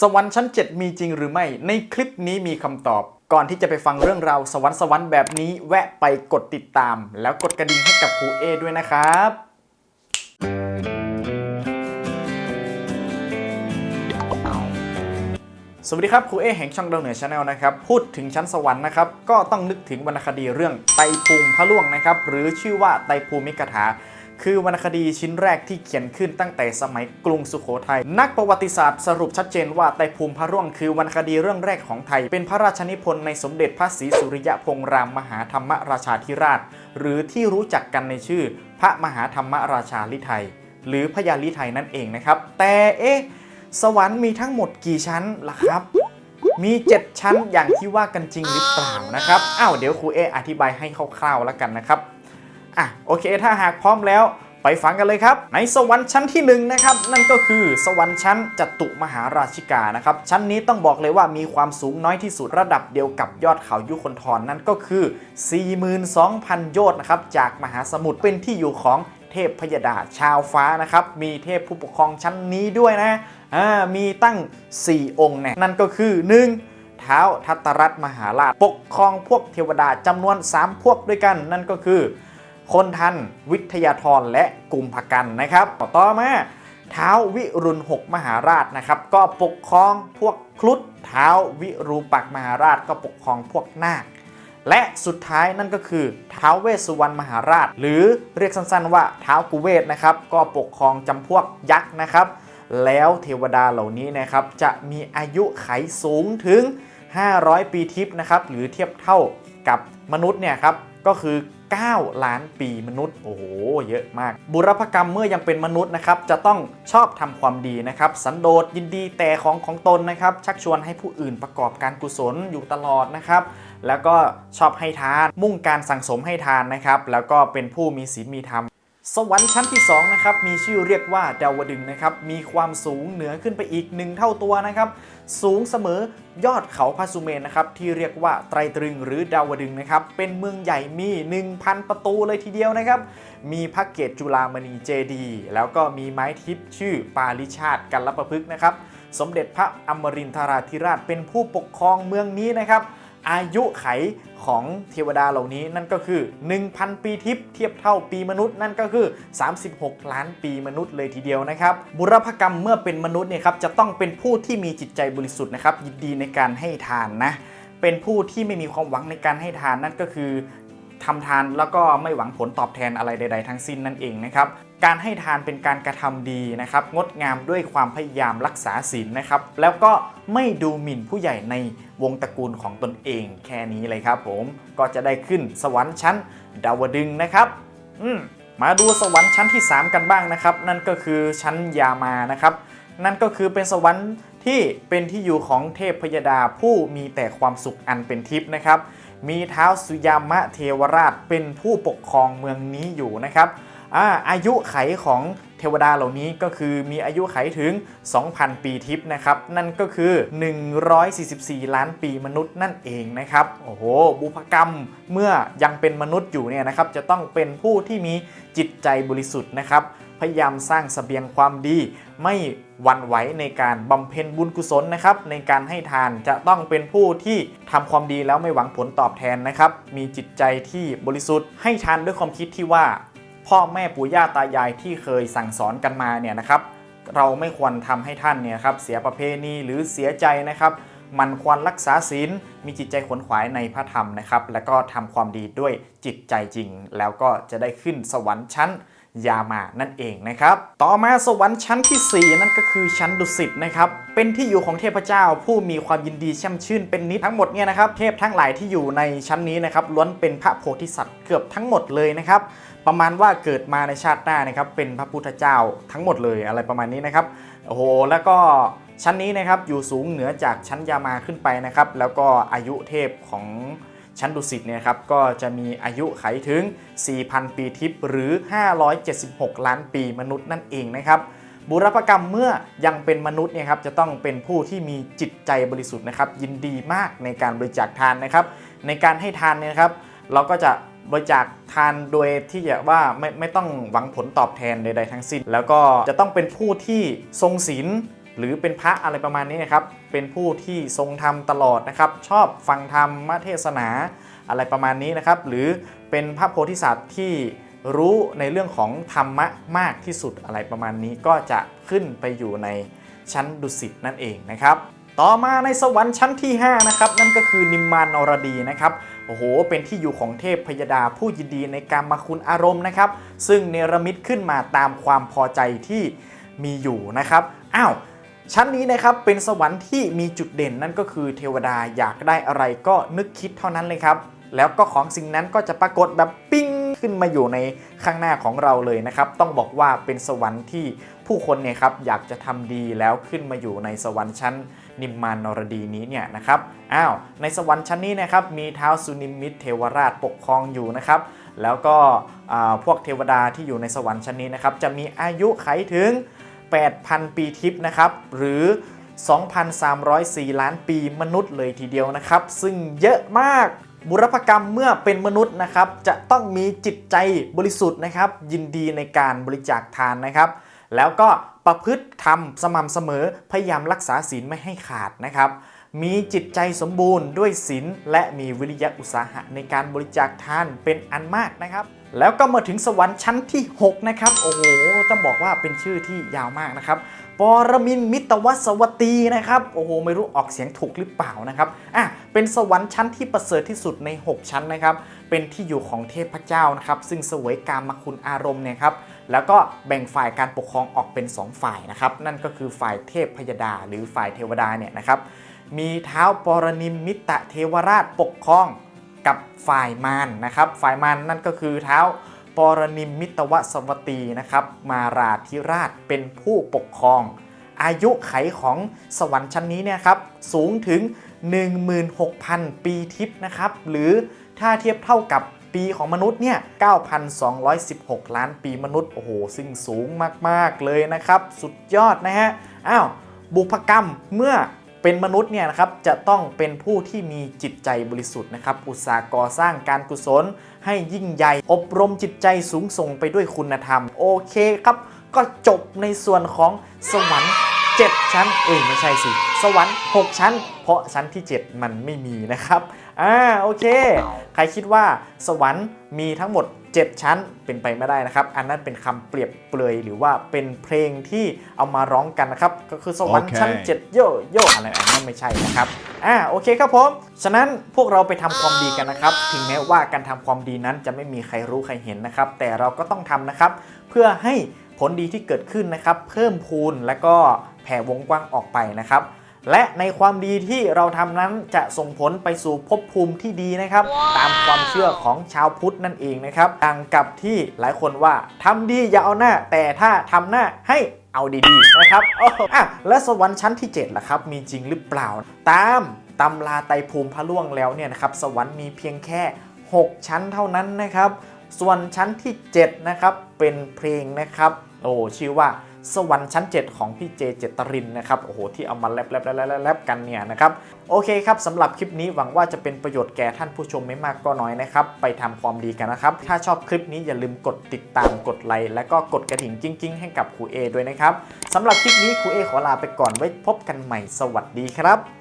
สวรรค์ชั้น 7 มีจริงหรือไม่ ในคลิปนี้มีคำตอบ ก่อนที่จะไปฟังเรื่องราวสวรรค์สวรรค์แบบนี้แวะไปกดติดตาม แล้วกดกระดิ่งให้กับครูเอด้วยนะครับ สวัสดีครับครูเอแห่งช่องดาวเหนือชาแนลนะครับ พูดถึงชั้นสวรรค์นะครับ ก็ต้องนึกถึงวรรณคดีเรื่องไตรภูมิพระล่วงนะครับ หรือชื่อว่าไตรภูมิกถา คือวรรณคดีชิ้นแรกที่เขียนขึ้นตั้งแต่สมัยกรุงสุโขทัย นักประวัติศาสตร์สรุปชัดเจนว่าไตรภูมิพระร่วงคือวรรณคดีเรื่องแรกของไทย เป็นพระราชนิพนธ์ในสมเด็จพระศรีสุริยพงษ์รามมหาธรรมราชาธิราช หรือที่รู้จักกันในชื่อ พระมหาธรรมราชาลิไทย หรือพญาลิไทยนั่นเองนะครับ แต่เอ๊ะสวรรค์มีทั้งหมดกี่ชั้นล่ะครับมี 7 ชั้นอย่างที่ว่ากันจริงหรือเปล่านะครับ อ้าว เดี๋ยวครูเออธิบายให้คร่าวๆแล้วกันนะครับ อะโอเค ถ้าหากพร้อมแล้วไปฟังกันเลยครับ ในสวรรค์ชั้นที่1นงนะครับนั่นก็คือสวรรค์ชั้นจตุมหาราชิกานะครับชั้นนี้ต้องบอกเลยว่ามีความสูงน้อยที่สุดระดับเดียวกับยอดเขายุคนทรนั่นก็คือ 42,000 โยชน์นะครับจากมหาสมุทรเป็นที่อยู่ของเทพพยดาชาวฟ้านะครับ มีเทพผู้ปกครองชั้นนี้ด้วยนะอ่ามีตั้ง 4 องค์เนี่ยนั่นก็คือ 1. เท้าทัตตรัตมหาราชปกครองพวกเทวดาจำนวน 3 พวกด้วยกัน นั่นก็คือ คนทันวิทยาธรและกุมภกันนะครับ ต่อมาเท้าวิรุณหกมหาราชนะครับ ก็ปกครองพวกครุฑเท้าวิรูปักษ์มหาราชก็ปกครองพวกนาค และสุดท้ายนั่นก็คือท้าวเวสสุวรรณมหาราช หรือเรียกสั้นๆว่าท้าวกุเวศนะครับ ก็ปกครองจำพวกยักษ์นะครับ แล้วเทวดาเหล่านี้นะครับจะมีอายุไขสูงถึง 500 ปีทิพย์นะครับ หรือเทียบเท่ากับมนุษย์เนี่ยครับก็คือ 9 ล้านปีมนุษย์ โอ้โห เยอะมาก บุรพกรรมเมื่อยังเป็นมนุษย์นะครับ จะต้องชอบทำความดีนะครับ สันโดษยินดีแต่ของของตนนะครับ ชักชวนให้ผู้อื่นประกอบการกุศลอยู่ตลอดนะครับ แล้วก็ชอบให้ทาน มุ่งการสั่งสมให้ทานนะครับ แล้วก็เป็นผู้มีศีลมีธรรม สวรรค์ชั้นที่2นะครับมีชื่อเรียกว่าดาวดึงนะครับมีความสูงเหนือขึ้นไปอีก1เท่าตัวนะครับสูงเสมอยอดเขาพาสุเมนนะครับที่เรียกว่าไตรตรึงหรือดาวดึงนะครับเป็นเมืองใหญ่มี 1,000 ประตูเลยทีเดียวนะครับมีพระเกตจุฬามณีเจดี แล้วก็มีไม้ทิพย์ชื่อปาลิชาติกัลปพฤกษ์นะครับสมเด็จพระอมรินทราธิราชเป็นผู้ปกครองเมืองนี้นะครับ อายุไขของเทวดาเหล่านี้นั่นก็คือ 1,000 ปีทิพย์เทียบเท่าปีมนุษย์นั่นก็คือ 36 ล้านปีมนุษย์เลยทีเดียวนะครับ บุรพกรรมเมื่อเป็นมนุษย์เนี่ยครับจะต้องเป็นผู้ที่มีจิตใจบริสุทธิ์นะครับยินดีในการให้ทานนะเป็นผู้ที่ไม่มีความหวังในการให้ทานนั่นก็คือ ทำทานแล้วก็ไม่หวังผลตอบแทนอะไรใด ๆ ทั้งสิ้นนั่นเองนะครับการให้ทานเป็นการกระทำดีนะครับ งดงามด้วยความพยายามรักษาศีลนะครับ แล้วก็ไม่ดูหมิ่นผู้ใหญ่ในวงตระกูลของตนเองแค่นี้เลยครับผมก็จะได้ขึ้นสวรรค์ชั้นดาวดึงนะครับ อืมมาดูสวรรค์ชั้นที่ 3 กันบ้างนะครับ นั่นก็คือชั้นยามานะครับ นั่นก็คือเป็นสวรรค์ที่เป็นที่อยู่ของเทพพยดาผู้มีแต่ความสุขอันเป็นทิพย์นะครับ มีเท้าสุยามะเทวราชเป็นผู้ปกครองเมืองนี้อยู่นะครับอาอายุไขของเทวดาเหล่านี้ก็คือมีอายุไขถึง 2,000 ปีทิพย์นะครับ นั่นก็คือ 144 ล้านปีมนุษย์นั่นเองนะครับ โอ้โห บุพกรรมเมื่อยังเป็นมนุษย์อยู่เนี่ยนะครับ จะต้องเป็นผู้ที่มีจิตใจบริสุทธิ์นะครับ พยายามสร้างเสบียงความดี ไม่หวั่นไหวในการบำเพ็ญบุญกุศลนะครับ ในการให้ทานจะต้องเป็นผู้ที่ทำความดีแล้วไม่หวังผลตอบแทนนะครับ มีจิตใจที่บริสุทธิ์ ให้ทานด้วยความคิดที่ว่า พ่อแม่ปู่ย่าตายายที่เคยสั่งสอนกันมาเนี่ยนะครับ เราไม่ควรทำให้ท่านเนี่ยครับเสียประเพณีหรือเสียใจนะครับมันควรรักษาศีล มีจิตใจขวนขวายในพระธรรมนะครับ แล้วก็ทำความดีด้วยจิตใจจริง แล้วก็จะได้ขึ้นสวรรค์ชั้น ยามานั่นเองนะครับ ต่อมาสวรรค์ชั้นที่ 4 นั่นก็คือชั้นดุสิตนะครับ เป็นที่อยู่ของเทพเจ้าผู้มีความยินดีช่มชื่นเป็นนิดทั้งหมดเนี่ยนะครับเทพทั้งหลายที่อยู่ในชั้นนี้นะครับล้วนเป็นพระโพธิสัตว์เกือบทั้งหมดเลยนะครับประมาณว่าเกิดมาในชาติหน้านะครับเป็นพระพุทธเจ้าทั้งหมดเลยอะไรประมาณนี้นะครับโอ้โหแล้วก็ชั้นนี้นะครับอยู่สูงเหนือจากชั้นยามาขึ้นไปนะครับแล้วก็อายุเทพของ ชั้นดุสิตเนี่ยครับก็จะมีอายุไขถึง 4,000 ปีทิพย์หรือ 576 ล้านปีมนุษย์นั่นเองนะครับบุรพกรรมเมื่อยังเป็นมนุษย์เนี่ยครับจะต้องเป็นผู้ที่มีจิตใจบริสุทธิ์นะครับยินดีมากในการบริจาคทานนะครับ ในการให้ทานเนี่ยครับ เราก็จะบริจาคทานโดยที่จะว่าไม่ไม่ต้องหวังผลตอบแทนใดๆทั้งสิ้น แล้วก็จะต้องเป็นผู้ที่ทรงศีล หรือเป็นพระอะไรประมาณนี้นะครับ เป็นผู้ที่ทรงธรรมตลอดนะครับ ชอบฟังธรรมเทศนาอะไรประมาณนี้นะครับ หรือเป็นพระโพธิสัตว์ที่รู้ในเรื่องของธรรมะมากที่สุดอะไรประมาณนี้ก็จะขึ้นไปอยู่ในชั้นดุสิตนั่นเองนะครับ ต่อมาในสวรรค์ชั้นที่ 5 นะครับ นั่นก็คือนิมมานอรดีนะครับโอ้โห เป็นที่อยู่ของเทพพยดาผู้ยินดีในการมาคุณอารมณ์นะครับ ซึ่งเนรมิตขึ้นมาตามความพอใจที่มีอยู่นะครับ อ้าว ชั้นนี้นะครับเป็นสวรรค์ที่มีจุดเด่นนั่นก็คือเทวดาอยากได้อะไรก็นึกคิดเท่านั้นเลยครับ แล้วก็ของสิ่งนั้นก็จะปรากฏแบบปิ้งขึ้นมาอยู่ในข้างหน้าของเราเลยนะครับ ต้องบอกว่าเป็นสวรรค์ที่ผู้คนเนี่ยครับอยากจะทำดีแล้วขึ้นมาอยู่ในสวรรค์ชั้นนิมมานนรดีนี้เนี่ยนะครับอ้าวในสวรรค์ชั้นนี้นะครับมีเท้าวสุนิมิตเทวราชปกครองอยู่นะครับแล้วก็พวกเทวดาที่อยู่ในสวรรค์ชั้นนี้นะครับจะมีอายุไขถึง 8,000 ปีทิพย์นะครับ หรือ 2,304 ล้านปีมนุษย์เลยทีเดียวนะครับ ซึ่งเยอะมากบุรพกรรมเมื่อเป็นมนุษย์นะครับ จะต้องมีจิตใจบริสุทธิ์นะครับ ยินดีในการบริจาคทานนะครับ แล้วก็ประพฤติธรรมสม่ำเสมอพยายามรักษาศีลไม่ให้ขาดนะครับมีจิตใจสมบูรณ์ด้วยศีลและมีวิริยะอุตสาหะในการบริจาคทานเป็นอันมากนะครับ แล้วก็มาถึงสวรรค์ชั้นที่ 6 นะครับ โอ้โห ต้องบอกว่าเป็นชื่อที่ยาวมากนะครับ ปรมินมิตวัสวตีนะครับ โอ้โห ไม่รู้ออกเสียงถูกหรือเปล่านะครับ อะ เป็นสวรรค์ชั้นที่ประเสริฐที่สุดใน 6 ชั้นนะครับ เป็นที่อยู่ของเทพเจ้านะครับ ซึ่งเสวยกามคุณอารมณ์เนี่ยครับ แล้วก็แบ่งฝ่ายการปกครองออกเป็น 2 ฝ่ายนะครับ นั่นก็คือฝ่ายเทพพยดา หรือฝ่ายเทวดาเนี่ยนะครับ มีเท้าปรนิมมิตะเทวราชปกครอง กับฝ่ายมารนะครับฝ่ายมารนั่นก็คือเท้าปรนิมมิตวสวตีนะครับมาราธิราชเป็นผู้ปกครอง อายุไขของสวรรค์ชั้นนี้เนี่ยครับสูงถึง 16,000 ปีทิพย์นะครับหรือถ้าเทียบเท่ากับปีของมนุษย์เนี่ย 9,216 ล้านปีมนุษย์ โอ้โห ซึ่งสูงมาก ๆ เลยนะครับ สุดยอดนะฮะ อ้าว บุพกรรมเมื่อ เป็นมนุษย์เนี่ยนะครับจะต้องเป็นผู้ที่มีจิตใจบริสุทธิ์นะครับอุตสาหก่อสร้างการกุศล ให้ยิ่งใหญ่อบรมจิตใจสูงส่งไปด้วยคุณธรรม โอเคครับ ก็จบในส่วนของสวรรค์ 7 ชั้น เอ้ยไม่ใช่สิ สวรรค์ 6 ชั้น เพราะชั้นที่ 7 มันไม่มีนะครับ อ่าโอเค ใครคิดว่าสวรรค์มีทั้งหมด 7 ชั้นเป็นไปไม่ได้นะครับ อันนั้นเป็นคำเปรียบเปรยหรือว่าเป็นเพลงที่เอามาร้องกันนะครับ ก็คือสวรรค์โอเคชั้น 7 โยโยอะไรอันนั้นไม่ใช่นะครับ อ่าโอเคครับผม ฉะนั้นพวกเราไปทำความดีกันนะครับ ถึงแม้ว่าการทำความดีนั้นจะไม่มีใครรู้ใครเห็นนะครับ แต่เราก็ต้องทำนะครับ เพื่อให้ ผลดีที่เกิดขึ้นนะครับ เพิ่มพูนและก็แผ่วงกว้างออกไปนะครับ และในความดีที่เราทำนั้นจะส่งผลไปสู่ภพภูมิที่ดีนะครับตามความเชื่อของชาวพุทธนั่นเองนะครับดังกับที่หลายคนว่าทำดีอย่าเอาหน้า แต่ถ้าทำหน้าให้เอาดีๆนะครับโอ้อะและสวรรค์ชั้นที่7ล่ะครับมีจริงหรือเปล่า ตามตำราไตรภูมิพระล่วงแล้วเนี่ยนะครับสวรรค์มีเพียงแค่ 6 ชั้นเท่านั้นนะครับ ส่วนชั้นที่ 7 นะครับ เป็นเพลงนะครับ โอ้ชื่อว่าสวรรค์ชั้น 7 ของพี่เจเจตรินนะครับโอ้โหที่เอามาแลบแลบแลบแลบแลบกันเนี่ยนะครับโอเคครับสำหรับคลิปนี้หวังว่าจะเป็นประโยชน์แก่ท่านผู้ชมไม่มากก็น้อยนะครับ ไปทำความดีกันนะครับ ถ้าชอบคลิปนี้อย่าลืมกดติดตามกดไลค์และก็กดกระดิ่งกิ้งๆ ให้กับครูเอด้วยนะครับสำหรับคลิปนี้ครูเอขอลาไปก่อนไว้พบกันใหม่สวัสดีครับ